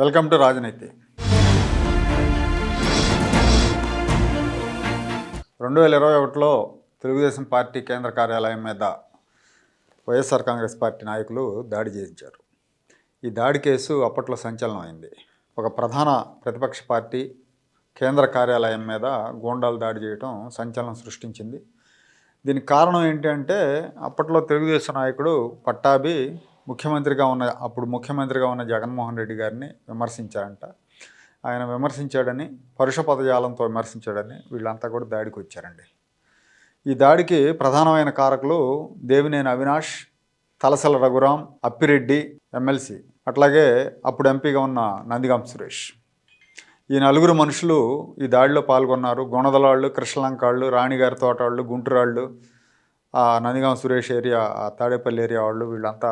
Welcome to రాజనీతి. రెండు వేల ఇరవై ఒకటిలో తెలుగుదేశం పార్టీ కేంద్ర కార్యాలయం మీద వైఎస్ఆర్ కాంగ్రెస్ పార్టీ నాయకులు దాడి చేయించారు. ఈ దాడి కేసు అప్పట్లో సంచలనం అయింది. ఒక ప్రధాన ప్రతిపక్ష పార్టీ కేంద్ర కార్యాలయం మీద గూండాలు దాడి చేయడం సంచలనం సృష్టించింది. దీనికి కారణం ఏంటి అంటే అప్పట్లో తెలుగుదేశం నాయకుడు పట్టాభి ముఖ్యమంత్రిగా ఉన్న అప్పుడు ముఖ్యమంత్రిగా ఉన్న జగన్మోహన్ రెడ్డి గారిని విమర్శించారంట. ఆయన విమర్శించాడని పరుష పదజాలంతో విమర్శించాడని వీళ్ళంతా కూడా దాడికి వచ్చారండి. ఈ దాడికి ప్రధానమైన కారకులు దేవినేని అవినాష్ తలసల రఘురాం అప్పిరెడ్డి ఎమ్మెల్సీ అట్లాగే అప్పుడు ఎంపీగా ఉన్న నందిగాం సురేష్. ఈ నలుగురు మనుషులు ఈ దాడిలో పాల్గొన్నారు. గుణదలాళ్ళు కృష్ణలంకాళ్ళు రాణిగారి తోటవాళ్ళు గుంటూరాళ్ళు నందిగాం సురేష్ ఏరియా తాడేపల్లి ఏరియా వాళ్ళు వీళ్ళంతా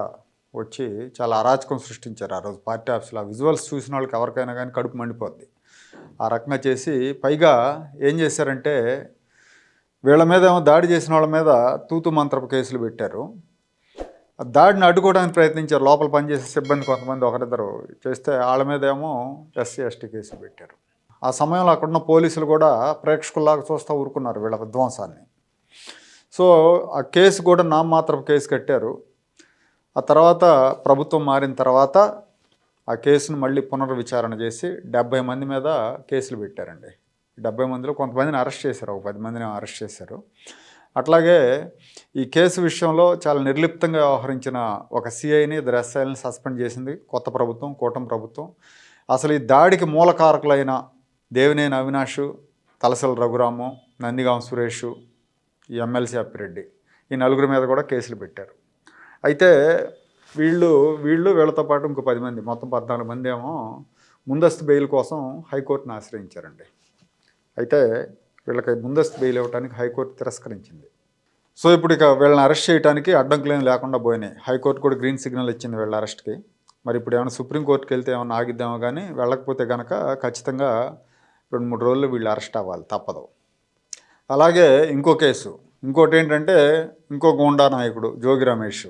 వచ్చి చాలా అరాచకం సృష్టించారు ఆ రోజు. పార్టీ ఆఫీస్లో ఆ విజువల్స్ చూసిన వాళ్ళకి ఎవరికైనా కానీ కడుపు మండిపోద్ది. ఆ రకంగా చేసి పైగా ఏం చేశారంటే వీళ్ళ మీద ఏమో దాడి చేసిన వాళ్ళ మీద తూతు మంత్రపు కేసులు పెట్టారు. ఆ దాడిని అడ్డుకోవడానికి ప్రయత్నించారు. లోపల పనిచేసే సిబ్బంది కొంతమంది ఒకరిద్దరు చేస్తే వాళ్ళ మీద ఏమో ఎస్సీ ఎస్టీ కేసులు పెట్టారు. ఆ సమయంలో అక్కడున్న పోలీసులు కూడా ప్రేక్షకుల్లాగా చూస్తూ ఊరుకున్నారు వీళ్ళ విధ్వంసాన్ని. సో ఆ కేసు కూడా నామమాత్రపు కేసు కట్టారు. ఆ తర్వాత ప్రభుత్వం మారిన తర్వాత ఆ కేసును మళ్ళీ పునర్విచారణ చేసి డెబ్బై మంది మీద కేసులు పెట్టారండి. డెబ్బై మందిలో కొంతమందిని అరెస్ట్ చేశారు ఒక పది మందిని అరెస్ట్ చేశారు. అట్లాగే ఈ కేసు విషయంలో చాలా నిర్లిప్తంగా వ్యవహరించిన ఒక సిఐని ఇద్దరు సస్పెండ్ చేసింది కొత్త ప్రభుత్వం కూటమి ప్రభుత్వం. అసలు ఈ దాడికి మూలకారకులైన దేవినేని అవినాష్ తలసల రఘురాము నందిగాం సురేష్ ఈ ఎమ్మెల్సీ అప్పిరెడ్డి ఈ నలుగురి మీద కూడా కేసులు పెట్టారు. అయితే వీళ్ళు వీళ్ళు వీళ్ళతో పాటు ఇంకో పది మంది మొత్తం పద్నాలుగు మంది ఏమో ముందస్తు బెయిల్ కోసం హైకోర్టును ఆశ్రయించారండి. అయితే వీళ్ళకి ముందస్తు బెయిల్ ఇవ్వడానికి హైకోర్టు తిరస్కరించింది. సో ఇప్పుడు ఇక వీళ్ళని అరెస్ట్ చేయడానికి అడ్డంకులేం లేకుండా పోయినాయి. హైకోర్టు కూడా గ్రీన్ సిగ్నల్ ఇచ్చింది వీళ్ళ అరెస్ట్కి. మరి ఇప్పుడు ఏమైనా సుప్రీంకోర్టుకి వెళ్తే ఏమైనా ఆగిద్దామో కానీ వెళ్ళకపోతే కనుక ఖచ్చితంగా రెండు మూడు రోజులు వీళ్ళు అరెస్ట్ అవ్వాలి తప్పదు. అలాగే ఇంకో కేసు. ఇంకోటి ఏంటంటే ఇంకో గోండా నాయకుడు జోగి రమేష్.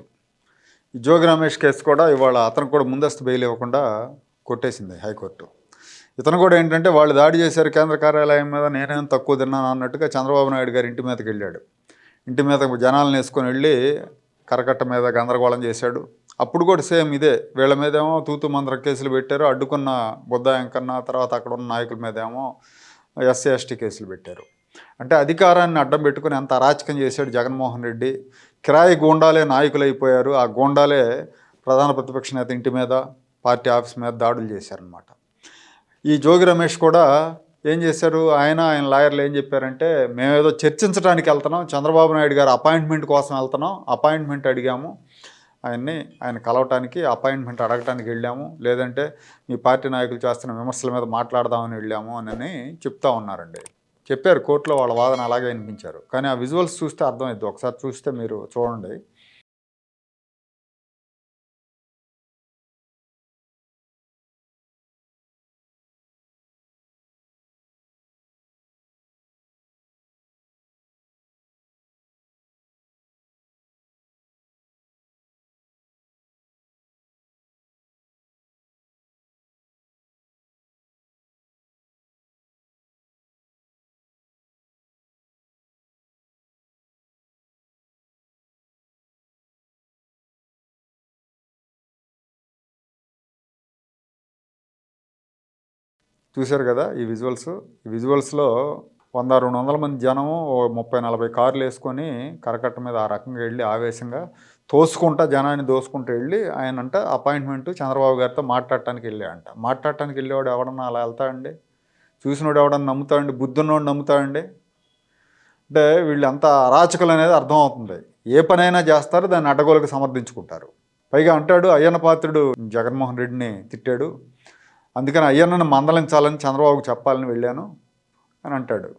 జోగి రమేష్ కేసు కూడా ఇవాళ అతనికి కూడా ముందస్తు బెయిల్ ఇవ్వకుండా కొట్టేసింది హైకోర్టు. ఇతను కూడా ఏంటంటే వాళ్ళు దాడి చేశారు కేంద్ర కార్యాలయం మీద నేనేం తక్కువ తిన్నాను అన్నట్టుగా చంద్రబాబు నాయుడు గారి ఇంటి మీదకి వెళ్ళాడు. ఇంటి మీద జనాలను వేసుకొని వెళ్ళి కరకట్ట మీద గందరగోళం చేశాడు. అప్పుడు కూడా సేమ్ ఇదే. వీళ్ళ మీదేమో తూతు మంత్ర కేసులు పెట్టారు అడ్డుకున్న బుద్ధ ఎంకన్నా తర్వాత అక్కడ ఉన్న నాయకుల మీదేమో ఎస్సీ ఎస్టీ కేసులు పెట్టారు. అంటే అధికారాన్ని అడ్డం పెట్టుకుని ఎంత అరాచకం చేశాడు జగన్మోహన్ రెడ్డి కిరాయి గూండాలే నాయకులు అయిపోయారు ఆ గూండాలే ప్రధాన ప్రతిపక్ష నేత ఇంటి మీద పార్టీ ఆఫీస్ మీద దాడులు చేశారనమాట ఈ జోగి రమేష్ కూడా ఏం చేశారు? ఆయన ఆయన లాయర్లు ఏం చెప్పారంటే మేమేదో చర్చించడానికి వెళ్తున్నాం. చంద్రబాబు నాయుడు గారు అపాయింట్మెంట్ కోసం వెళ్తున్నాం. అపాయింట్మెంట్ అడిగాము. ఆయన్ని ఆయన కలవటానికి అపాయింట్మెంట్ అడగటానికి వెళ్ళాము. లేదంటే మీ పార్టీ నాయకులు చేస్తున్న విమర్శల మీద మాట్లాడదామని వెళ్ళాము అని చెప్తా ఉన్నారండి. చెప్పారు కోర్టులో వాళ్ళ వాదన అలాగే వినిపించారు. కానీ ఆ విజువల్స్ చూస్తే అర్థమైద్ది. ఒకసారి చూస్తే మీరు చూడండి. చూశారు కదా ఈ విజువల్స్ ఈ విజువల్స్లో వంద రెండు వందల మంది జనము ఓ ముప్పై నలభై కార్లు వేసుకొని కరకట్ట మీద ఆ రకంగా వెళ్ళి ఆవేశంగా తోసుకుంటా జనాన్ని దోసుకుంటూ వెళ్ళి ఆయన అంట అపాయింట్మెంట్ చంద్రబాబు గారితో మాట్లాడటానికి వెళ్ళాడంట. మాట్లాడటానికి వెళ్ళేవాడు ఎవడన్నా అలా వెళ్తాడండి చూసినోడు ఎవడన్నా నమ్ముతాడండి బుద్ధున్నోడు నమ్ముతాడండి అంటే వీళ్ళు అంత అరాచకులు అనేది అర్థమవుతుంది ఏ పనైనా చేస్తారు దాన్ని అడ్డగోలుగా సమర్థించుకుంటారు. పైగా అంటాడు అయ్యన్న పాత్రుడు జగన్మోహన్ రెడ్డిని తిట్టాడు. అందుకని అయ్యన్నను మందలించాలని చంద్రబాబుకు చెప్పాలని వెళ్ళాను అని అంటాడు.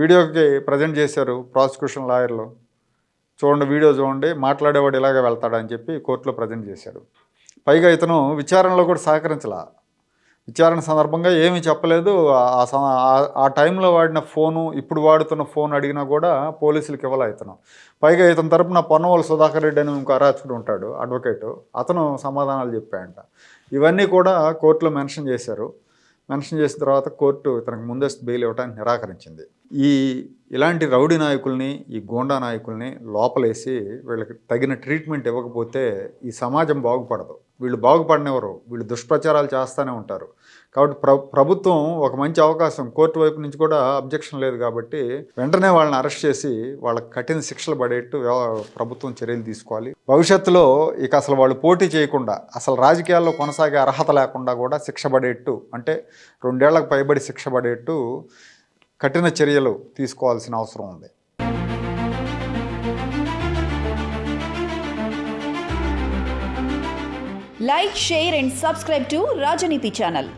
వీడియోకి ప్రజెంట్ చేశారు ప్రాసిక్యూషన్ లాయర్లు. చూడండి వీడియో చూడండి మాట్లాడేవాడు ఇలాగే వెళ్తాడని చెప్పి కోర్టులో ప్రజెంట్ చేశాడు పైగా ఇతను విచారణలో కూడా సహకరించలా. విచారణ సందర్భంగా ఏమీ చెప్పలేదు. ఆ స ఆ- టైంలో వాడిన ఫోను ఇప్పుడు వాడుతున్న ఫోన్ అడిగినా కూడా పోలీసులకు ఇవ్వాల ఇతను పైగా ఇతని తరపున పొన్నవోలు సుధాకర్ రెడ్డి అని ఇంకో అరాచకుడు ఉంటాడు అడ్వకేటు. అతను సమాధానాలు చెప్పాయంట. ఇవన్నీ కూడా కోర్టులో మెన్షన్ చేశారు. మెన్షన్ చేసిన తర్వాత కోర్టు ఇతనికి ముందస్తు బెయిల్ ఇవ్వడానికి నిరాకరించింది. ఈ ఇలాంటి రౌడీ నాయకుల్ని ఈ గోండా నాయకుల్ని లోపలేసి వీళ్ళకి తగిన ట్రీట్మెంట్ ఇవ్వకపోతే ఈ సమాజం బాగుపడదు. వీళ్ళు బాగుపడినెవరు వీళ్ళు దుష్ప్రచారాలు చేస్తూనే ఉంటారు. కాబట్టి ప్ర ప్రభుత్వం ఒక మంచి అవకాశం. కోర్టు వైపు నుంచి కూడా అబ్జెక్షన్ లేదు కాబట్టి వెంటనే వాళ్ళని అరెస్ట్ చేసి వాళ్ళకి కఠిన శిక్షలు పడేట్టు ప్రభుత్వం చర్యలు తీసుకోవాలి. భవిష్యత్తులో ఇక అసలు వాళ్ళు పోటీ చేయకుండా అసలు రాజకీయాల్లో కొనసాగే అర్హత లేకుండా కూడా శిక్ష పడేట్టు అంటే రెండేళ్ళకు పైబడి శిక్ష పడేట్టు కఠిన చర్యలు తీసుకోవాల్సిన అవసరం ఉంది. Like share and subscribe to Rajaneeti channel